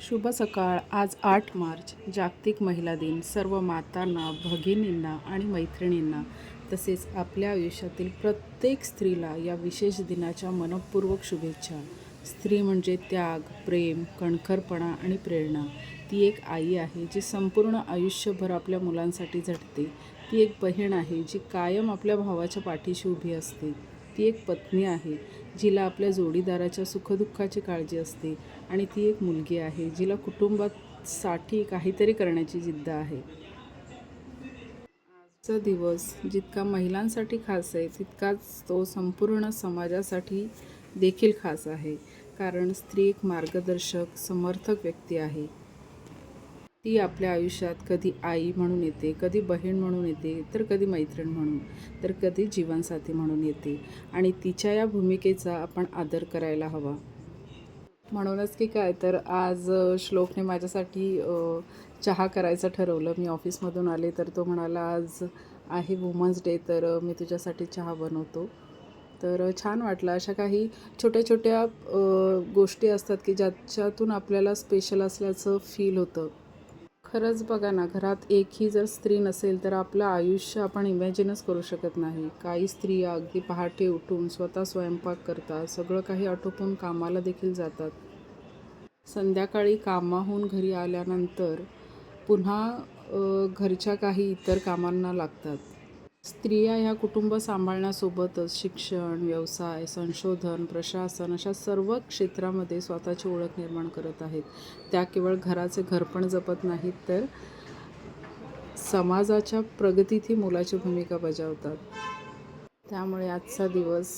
शुभ सकाळ आज आठ मार्च जागतिक महिला दिन. सर्व मातांना भगिनींना आणि मैत्रिणींना तसेच आपल्या आयुष्यातील प्रत्येक स्त्रीला या विशेष दिनाच्या मनपूर्वक शुभेच्छा. स्त्री म्हणजे त्याग प्रेम कणखरपणा आणि प्रेरणा. ती एक आई आहे जी संपूर्ण आयुष्यभर आपल्या मुलांसाठी झटते. ती एक बहीण आहे जी कायम आपल्या भावाच्या पाठीशी उभी असते. ती एक पत्नी आहे जिला आपल्या जोडीदाराच्या सुखदुःखाची काळजी असते आणि ती एक मुलगी आहे जिला कुटुंबासाठी काहीतरी करण्याची जिद्द आहे. आजचा दिवस जितका महिलांसाठी खास आहे तितकाच तो संपूर्ण समाजासाठी देखील खास आहे कारण स्त्री एक मार्गदर्शक समर्थक व्यक्ती आहे. ती आपल्या आयुष्यात कधी आई म्हणून येते कधी बहीण म्हणून येते तर कधी मैत्रीण म्हणून तर कधी जीवनसाथी म्हणून येते. आणि तिच्या या भूमिकेचा आपण आदर करायला हवा. म्हणूनच की काय तर आज श्लोकने माझ्यासाठी चहा करायचं ठरवलं. मी ऑफिसमधून आले तर तो म्हणाला आज आहे वुमन्स डे तर मी तुझ्यासाठी चहा बनवतो. तर छान वाटलं. अशा काही छोट्या छोट्या गोष्टी असतात की ज्याच्यातून आपल्याला स्पेशल असल्याचं फील होतं. खरंच बघा ना घरात एकही जर स्त्री नसेल तर आपलं आयुष्य आपण इमॅजिनच करू शकत नाही. काही स्त्रिया अगदी पहाटे उठून स्वतः स्वयंपाक करतात सगळं काही आटोपून कामाला देखील जातात. संध्याकाळी कामाहून घरी आल्यानंतर पुन्हा घरच्या काही इतर कामांना लागतात. स्त्रिया ह्या कुटुंब सांभाळण्यासोबतच शिक्षण व्यवसाय संशोधन प्रशासन अशा सर्व क्षेत्रामध्ये स्वतःची ओळख निर्माण करत आहेत. त्या केवळ घराचे घरपण जपत नाहीत तर समाजाच्या प्रगतीतही मोलाची भूमिका बजावतात. त्यामुळे आजचा दिवस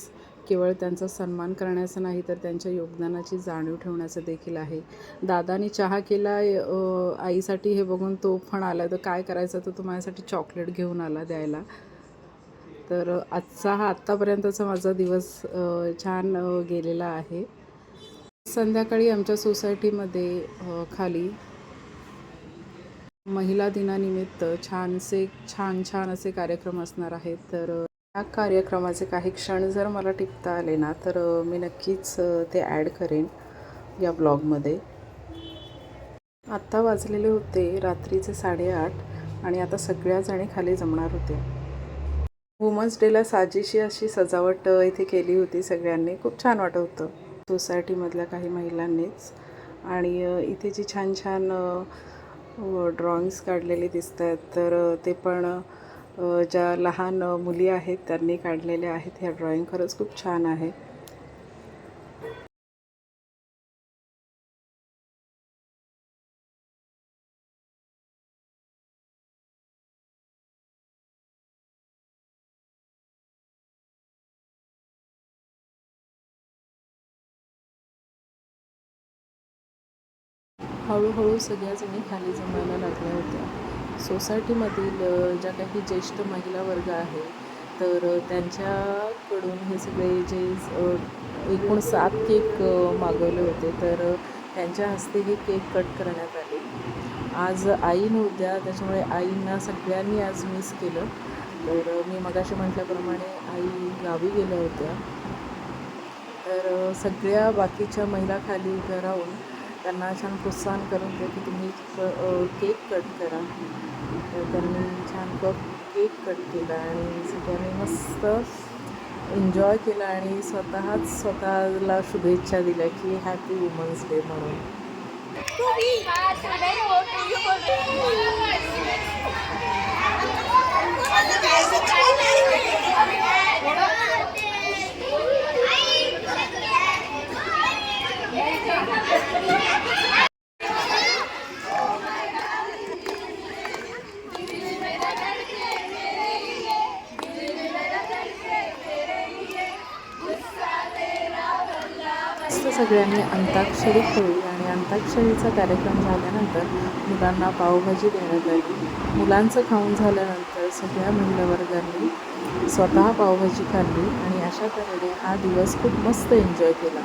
केवळ त्यांचा सन्मान करण्याचा नाही तर त्यांच्या योगदानाची जाणीव ठेवण्याचं देखील आहे. दादानी चहा केला आईसाठी हे बघून तो पण आला तर काय करायचं? तर तो माझ्यासाठी चॉकलेट घेऊन आला द्यायला. तर आजचा हा आत्तापर्यंतचा माझा दिवस छान गेलेला आहे. संध्याकाळी आमच्या सोसायटीमध्ये खाली महिला दिनानिमित्त छानसे छान छान असे कार्यक्रम असणार आहेत. तर या कार्यक्रमाचे काही क्षण जर मला टिपता आले ना तर मी नक्कीच ते ॲड करेन या ब्लॉगमध्ये. आत्ता वाजलेले होते रात्रीचे साडेआठ आणि आता सगळ्याजणी खाली जमणार होते. वुमन्स डेला साजेशी अशी सजावट इथे केली होती सगळ्यांनी. खूप छान वाटत होतं. सोसायटीमधल्या काही महिलांनीच. आणि इथे जी छान छान ड्रॉइंग्स काढलेले दिसत आहेत तर ते पण ज्या लहान मुली आहेत त्यांनी काढलेल्या आहेत. ह्या ड्रॉईंग खरंच खूप छान आहे. हळूहळू सगळ्याजणी खाली जमायला लागल्या होत्या. सोसायटीमधील ज्या काही ज्येष्ठ महिला वर्ग आहे तर त्यांच्याकडून हे सगळे जे एकूण सात केक मागवले होते. तर त्यांच्या हस्ते हे केक कट करण्यात आले. आज आई नव्हत्या त्याच्यामुळे आईंना सगळ्यांनी आज मिस केलं. तर मी मगाशी म्हटल्याप्रमाणे आई गावी गेल्या होत्या. तर सगळ्या बाकीच्या महिला खाली उभ्या राहून त्यांना छान प्रोत्साहन करून होते की तुम्ही केक कट करा. तर त्यांनी छान कप केक कट केला आणि सगळ्यांनी मस्त एन्जॉय केला आणि स्वतःच स्वतःला शुभेच्छा दिल्या की हॅपी वुमन्स डे म्हणून. मस्त सगळ्यांनी अंताक्षरी खेळली आणि अंताक्षरीचा कार्यक्रम झाल्यानंतर मुलांना पावभाजी देण्यात आली मुलांचं खाऊन झाल्यानंतर सगळ्या महिलावर्गांनी स्वतः पावभाजी खाल्ली आणि अशा तऱ्हेने हा दिवस खूप मस्त एन्जॉय केला.